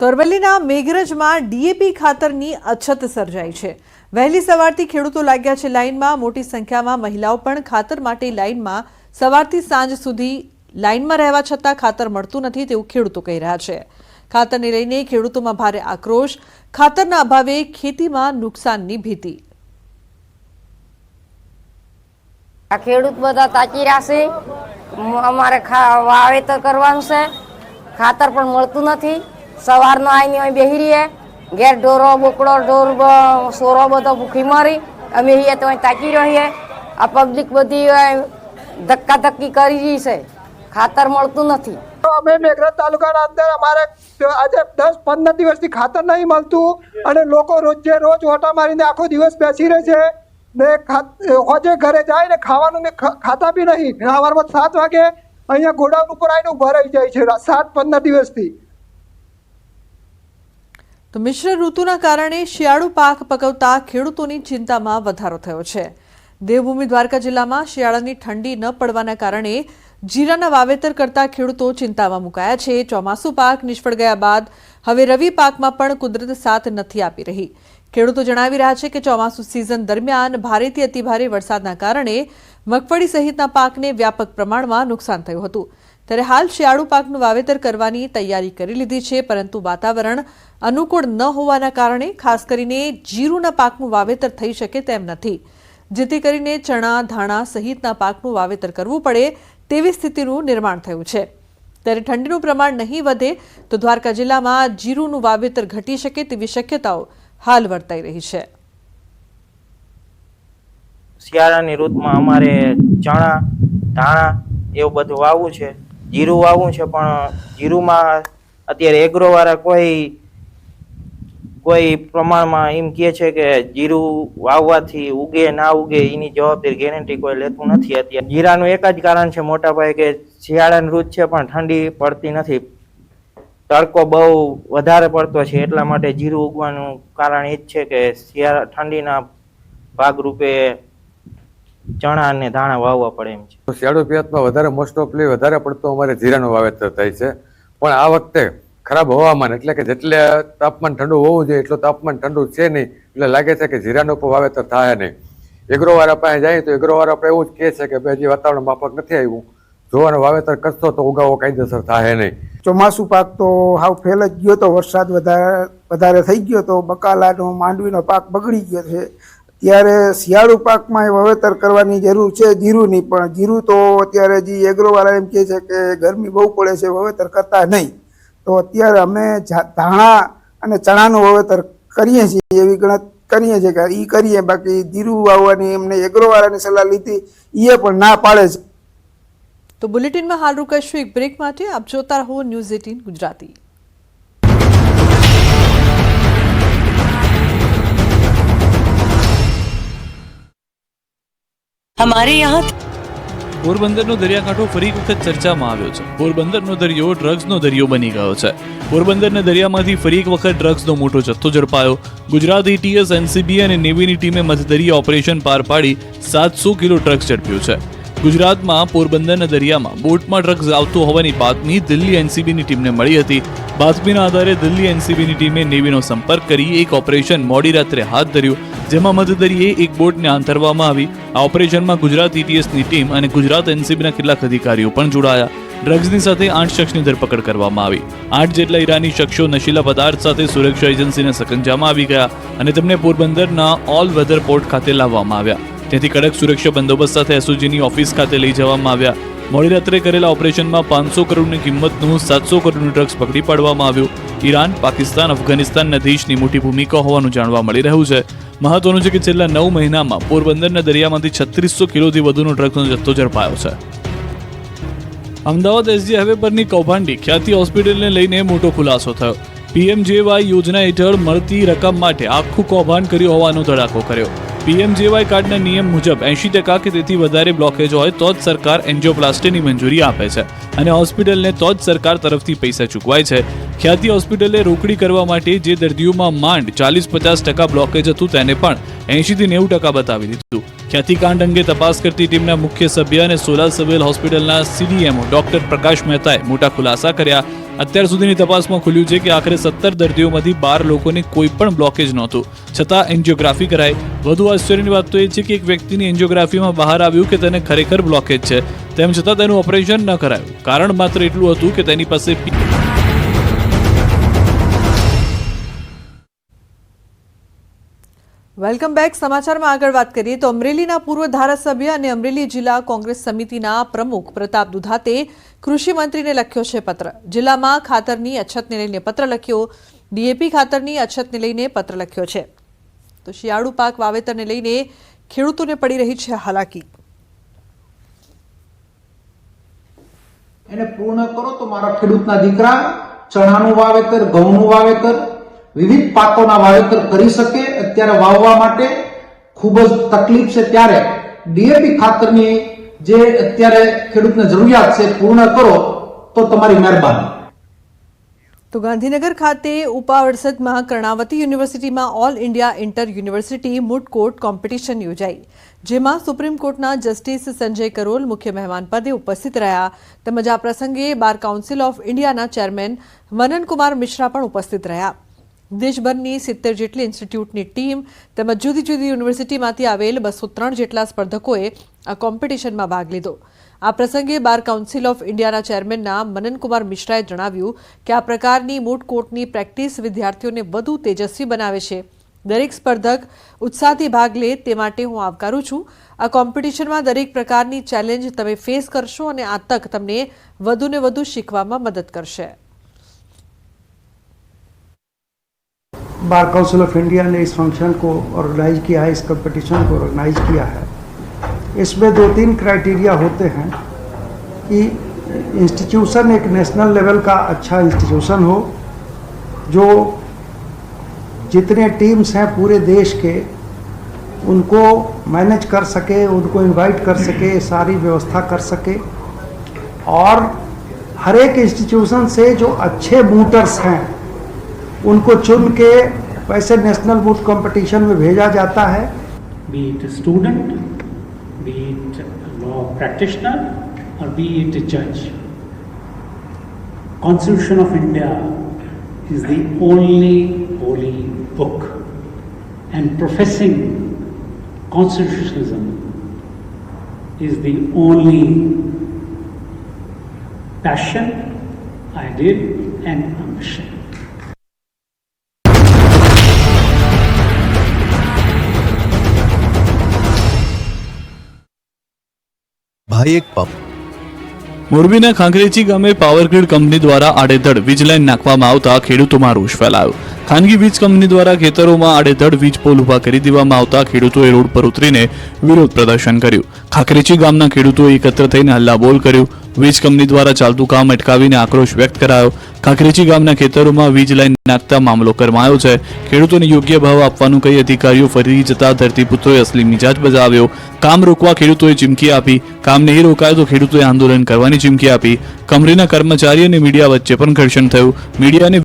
તરવલ્લીના મેઘરજમાં DAP ખાતરની અછત સર્જાઈ છે. વહેલી સવારથી ખેડૂતો લાગ્યા છે લાઇનમાં. મોટી સંખ્યામાં મહિલાઓ પણ ખાતર માટે લાઇનમાં. સવારથી સાંજ સુધી લાઇનમાં રહેવા છતાં ખાતર મળતું નથી તેવું ખેડૂતો કહી રહ્યા છે. ખાતરને લઈને ખેડૂતોમાં ભારે આક્રોશ. ખાતરના અભાવે ખેતીમાં નુકસાનની ભીતિ. આ ખેડૂત બધા તાકી મ- અમારે વાવેતર કરવાનું છે. ખાતર પણ મળતું નથી. સવારનો આવીને અહીં બેસી રહીએ. ઘેર ઢોરો, બોકડો, ઢોર સોરો બધો ભૂખી મારી. અમે અહીંયા તો અહીં તાકી રહીએ. આ પબ્લિક બધી ધક્કા ધક્કી કરી રહી છે. ખાતર મળતું નથી. અમે મેઘરજ તાલુકાના અંદર અમારે આજે દસ પંદર દિવસથી ખાતર નહીં મળતું અને લોકો રોજે રોજ ઓટા મારીને આખો દિવસ બેસી રહે છે ને હોજે ઘરે જાય ને ખાવાનું ને ખાતા બી નહીં. સવારમાં સાત વાગે અહીંયા ગોડાઉન ઉપર આવીને ઊભા રહી જાય છે, સાત પંદર દિવસથી. તો મિશ્ર ઋતુના કારણે શિયાળુ પાક પકવતા ખેડૂતોની ચિંતામાં વધારો થયો છે. દેવભૂમિ દ્વારકા જિલ્લામાં શિયાળાની ઠંડી ન પડવાના કારણે જીરાના વાવેતર કરતા ખેડૂતો ચિંતામાં મુકાયા છે. ચોમાસુ પાક નિષ્ફળ ગયા બાદ હવે રવિ પાકમાં પણ કુદરત સાથ નથી આપી રહી. ખેડૂતો જણાવી રહ્યા છે કે ચોમાસુ સિઝન દરમિયાન ભારેથી અતિભારે વરસાદના કારણે મગફળી સહિતના પાકને વ્યાપક પ્રમાણમાં નુકસાન થયું હતું. ત્યારે હાલ શિયાળુ પાકનું વાવેતર કરવાની તૈયારી કરી લીધી છે, પરંતુ વાતાવરણ અનુકૂળ ન હોવાના કારણે ખાસ કરીને જીરુના પાકનું વાવેતર થઈ શકે તેમ નથી. જેથી કરીને ચણા, ધાણા સહિતના પાકનું વાવેતર કરવું પડે તેવી સ્થિતિનું નિર્માણ થયું છે. ત્યારે ઠંડીનું પ્રમાણ નહીં વધે તો દ્વારકા જિલ્લામાં જીરુનું વાવેતર ઘટી શકે તેવી શક્યતાઓ હાલ વર્તાઈ રહી છે. શિયાળાની ઋતુમાં અમારે ચણા, ધાણા એવું બધું વાવવું છે. જીરું વાવવું છે, પણ જીરુમાં અત્યારે એગ્રોવાળા કોઈ કોઈ પ્રમાણમાં એમ કહે છે કે જીરું વાવવાથી ઉગે, ના ઉગે, એની જવાબદારી ગેરંટી કોઈ લેતું નથી અત્યારે. જીરાનું એક જ કારણ છે મોટા ભાઈ કે શિયાળાની ઋતુ છે, પણ ઠંડી પડતી નથી. તડકો બહુ વધારે પડતો છે, એટલા માટે જીરું ઉગવાનું કારણ એ જ છે કે શિયાળા ઠંડીના ભાગરૂપે ચણા અને ધાણા વાવવા પડે એમ છે. તો શિયાળુ પિયતમાં વધારે મોસ્ટ ઓફલી વધારે પડતો અમારે જીરાનું વાવેતર થાય છે. પણ આ વખતે ખરાબ હવામાન એટલે કે જેટલે તાપમાન ઠંડુ હોવું જોઈએ એટલું તાપમાન ઠંડુ છે નહીં. એટલે લાગે છે કે જીરાનું પણ વાવેતર થાય નહીં. એગ્રોવાળા પાસે જાય તો એગ્રોવાળા આપણે એવું જ કહે છે કે ભાઈ હજી વાતાવરણ માફક નથી આવ્યું. જોવાનું વાવેતર કરશો તો ઉગાવો કાયદેસર થાય નહીં. ચોમાસું પાક તો હાવ ફેલ જ ગયો તો વરસાદ વધારે વધારે થઈ ગયો તો બકાલાનો માંડવીનો પાક બગડી ગયો છે. ત્યારે શિયાળુ પાકમાં વાવેતર કરવાની જરૂર છે જીરુની પણ. જીરું તો અત્યારે જે એગ્રોવાળા એમ કહે છે કે ગરમી બહુ પડે છે, વાવેતર કરતા નહીં. તો અત્યારે અમે ધાણા અને ચણાનું વાવેતર કરીએ છીએ એવી ગણત, કરીએ છીએ કે એ કરીએ. બાકી જીરું વાવવાની એમને એગ્રોવાળાની સલાહ લીધી એ પણ ના પાડે છે. તો બુલેટિનમાં હાલ રોકાઈશું એક બ્રેક માટે આપ જોતા રહો ન્યૂઝ એટીન ગુજરાતી. हमारे यहाँ પોરબંદરનો દરિયાકાંઠો ફરી એક વખત ચર્ચામાં આવ્યો છે પોરબંદરનો દરિયો ડ્રગ્સનો દરિયો બની ગયો છે પોરબંદરના દરિયામાંથી ફરી એક વખત ડ્રગ્સનો મોટો જથ્થો ઝડપાયો ગુજરાત એટીએસ એનસીબી અને નેવીની ટીમે મધદરિયા ઓપરેશન પાર પાડી સાતસો કિલો ડ્રગ્સ ઝડપ્યું છે ગુજરાતમાં પોરબંદરના દરિયામાં બોટમાં ડ્રગ્સ આવતો હોવાની બાતમી દિલ્હી એનસીબીની ટીમને મળી હતી બાતમીના આધારે દિલ્હી એનસીબીની ટીમે નેવીનો સંપર્ક કરી એક ઓપરેશન મોડી રાત્રે હાથ ધર્યું જેમાં મદદરીએ એક બોટને આંતરવામાં આવી. આ ઓપરેશનમાં ગુજરાત ઇટીએસની ટીમ અને ગુજરાત એનસીબીના કેટલાક અધિકારીઓ પણ જોડાયા. ડ્રગ્સની સાથે આઠ શખ્સની ધરપકડ કરવામાં આવી. આઠ જેટલા ઈરાની શખ્સો નશીલા પદાર્થ સાથે સુરક્ષા એજન્સીના સકંજામાં આવી ગયા અને તેમને પોરબંદરના ઓલ વેધર પોર્ટ ખાતે લાવવામાં આવ્યા. ત્યાંથી કડક સુરક્ષા બંદોબસ્ત સાથે એસઓજીની ઓફિસ ખાતે લઈ જવામાં આવ્યા. મોડી રાત્રે કરેલા ઓપરેશનમાં પાંચસો કરોડની કિંમતનું સાતસો કરોડનું ડ્રગ્સ પકડી પાડવામાં આવ્યું. ઈરાન, પાકિસ્તાન અફઘાનિસ્તાનના દેશની મોટી ભૂમિકા હોવાનું જાણવા મળી રહ્યું છે. મહત્વનું છે કે છેલ્લા નવ મહિનામાં પોરબંદરના દરિયામાંથી છત્રીસો કિલોથી વધુનો ડ્રગ્સનો જથ્થો ઝડપાયો છે. અમદાવાદ એસજી હાઈવે પરની કૌભાંડી ખ્યાતિ હોસ્પિટલને લઈને મોટો ખુલાસો થયો. પીએમજેવાય યોજના હેઠળ મળતી રકમ માટે આખું કૌભાંડ કર્યું હોવાનો ધડાકો કર્યો. પીએમજેવાય કાર્ડના નિયમ મુજબ એંશી ટકા કે તેથી વધારે બ્લોકેજ હોય તો જ સરકાર એન્જિયોપ્લાસ્ટીની મંજૂરી આપે છે. અને હોસ્પિટલને તો જ સરકાર તરફથી પૈસા ચૂકવાય છે. ખ્યાતિ હોસ્પિટલે રોકડી કરવા માટે જે દર્દીઓમાં માંડ ચાલીસ પચાસ ટકા બ્લોકેજ હતું તેને પણ એંશીથી નેવું ટકા બતાવી દીધું. ખ્યાતિકાંડ અંગે તપાસ કરતી ટીમના મુખ્ય સભ્ય અને સોલાર સિવિલ હોસ્પિટલના સીડીએમઓ ડોક્ટર પ્રકાશ મહેતાએ મોટા ખુલાસા કર્યા. અત્યાર સુધીની તપાસમાં ખુલ્યું છે કે આખરે સત્તર દર્દીઓમાંથી બાર લોકોને કોઈ પણ બ્લોકેજ નહોતું. છતાં એન્જિયોગ્રાફી કરાઈ. વધુ આશ્ચર્યની વાત તો એ છે કે એક વ્યક્તિની એન્જિયોગ્રાફીમાં બહાર આવ્યું કે તેને ખરેખર બ્લોકેજ છે. તેમ છતાં તેનું ઓપરેશન ન કરાયું. કારણ માત્ર એટલું હતું કે તેની પાસે વેલકમ બેક સમાચારમાં આગળ વાત કરીએ તો અમરેલીના પૂર્વ ધારાસભ્ય અને અમરેલી જિલ્લા કોંગ્રેસ સમિતિના પ્રમુખ પ્રતાપ દુધાતે કૃષિ મંત્રીને લખ્યો છે પત્ર. જિલ્લામાં ખાતરની અછતને લઈને પત્ર લખ્યો. ડીએપી ખાતરની અછતને લઈને પત્ર લખ્યો છે. તો શિયાળુ પાક વાવેતરને લઈને ખેડૂતોને પડી રહી છે હાલાકી. એને પૂર્ણ કરો તો મારા ખેડૂતના દીકરા ચણાનું વાવેતર, ઘઉંનું વાવેતર, વિવિધ પાકોના વાવેતર કરી શકે. અત્યારે વાવવા માટે ખૂબ જ તકલીફ છે. ત્યારે ડીએપી ખાતરની જે અત્યારે ખેડૂતને જરૂરિયાત છે, પૂર્ણ કરો તો તમારી મહેરબાની. તો ગાંધીનગર ખાતે ઉપાવડસદમાં કર્ણાવતી યુનિવર્સિટીમાં all India inter university moot court competition યોજાઈ, જેમાં સુપ્રીમ કોર્ટના જસ્ટિસ સંજય કરોલ મુખ્ય મહેમાન પદે ઉપસ્થિત રહ્યા. તેમજ આ પ્રસંગે બાર કાઉન્સિલ ઓફ ઇન્ડિયાના ચેરમેન મનનકુમાર મિશ્રા પણ ઉપસ્થિત રહ્યા. દેશભરની સિત્તેર જેટલી ઇન્સ્ટિટ્યૂટની ટીમ તેમજ જુદી જુદી યુનિવર્સિટીમાંથી આવેલ બસો ત્રણ જેટલા સ્પર્ધકોએ આ કોમ્પિટિશનમાં ભાગ લીધો. આ પ્રસંગે બાર કાઉન્સિલ ઓફ ઇન્ડિયાના ચેરમેનના મનનકુમાર મિશ્રાએ જણાવ્યું કે આ પ્રકારની મૂટ કોર્ટની પ્રેક્ટિસ વિદ્યાર્થીઓને વધુ તેજસ્વી બનાવે છે. દરેક સ્પર્ધક ઉત્સાહથી ભાગ લે તે માટે હું આવકારું છું. આ કોમ્પિટિશનમાં દરેક પ્રકારની ચેલેન્જ તમે ફેસ કરશો અને આ તક તમને વધુને વધુ શીખવામાં મદદ કરશે. बार काउंसिल ऑफ़ इंडिया ने इस फ़ंक्शन को ऑर्गेनाइज किया है, इस कंपटीशन को ऑर्गेनाइज किया है। इसमें दो तीन क्राइटेरिया होते हैं कि इंस्टीट्यूशन एक नेशनल लेवल का अच्छा इंस्टीट्यूशन हो, जो जितने टीम्स हैं पूरे देश के, उनको मैनेज कर सके, उनको इनवाइट कर सके, सारी व्यवस्था कर सके। और हर एक इंस्टीट्यूशन से जो अच्छे बूटर्स हैं उनको चुन के वैसे नेशनल बूथ कंपटीशन में भेजा जाता है। Be it student be it law practitioner और बी इट जज constitution of India is the only holy book and professing constitutionalism is the only passion I did and ambition એક pump. મોરબીના ખાંખરેચી ગામે પાવર ગ્રીડ કંપની દ્વારા આડેધડ વીજ line નાખવામાં આવતા ખેડૂતોમાં રોષ ફેલાયો. ખાનગી વીજ કંપની દ્વારા ખેતરોમાં આડેધડ વીજ પોલ ઊભા કરી દેવામાં આવતા ખેડૂતોએ રોડ પર ઉતરીને વિરોધ પ્રદર્શન કર્યું. ખાખરેચી ગામના ખેડૂતોએ એકત્ર થઈને હલ્લાબોલ કર્યું. વીજ કંપની દ્વારા ચાલતું કામ અટકાવીને આક્રોશ વ્યક્ત કરાયો. ખાખરેચી ગામના ખેતરોમાં વીજ લાઈન નાખતા મામલો કરમાયો છે. ખેડૂતોને યોગ્ય ભાવ આપવાનું કહી અધિકારીઓ ફરી જતા ધરતીપુત્રોએ અસલી મિજાજ બજાવ્યો. કામ રોકવા ખેડૂતોએ ચીમકી આપી. કામ નહીં રોકાયો તો ખેડૂતોએ આંદોલન કરવાની ચીમકી આપી. કંપનીના કર્મચારી અને મીડિયા વચ્ચે પણ ઘર્ષણ થયું. મીડિયાને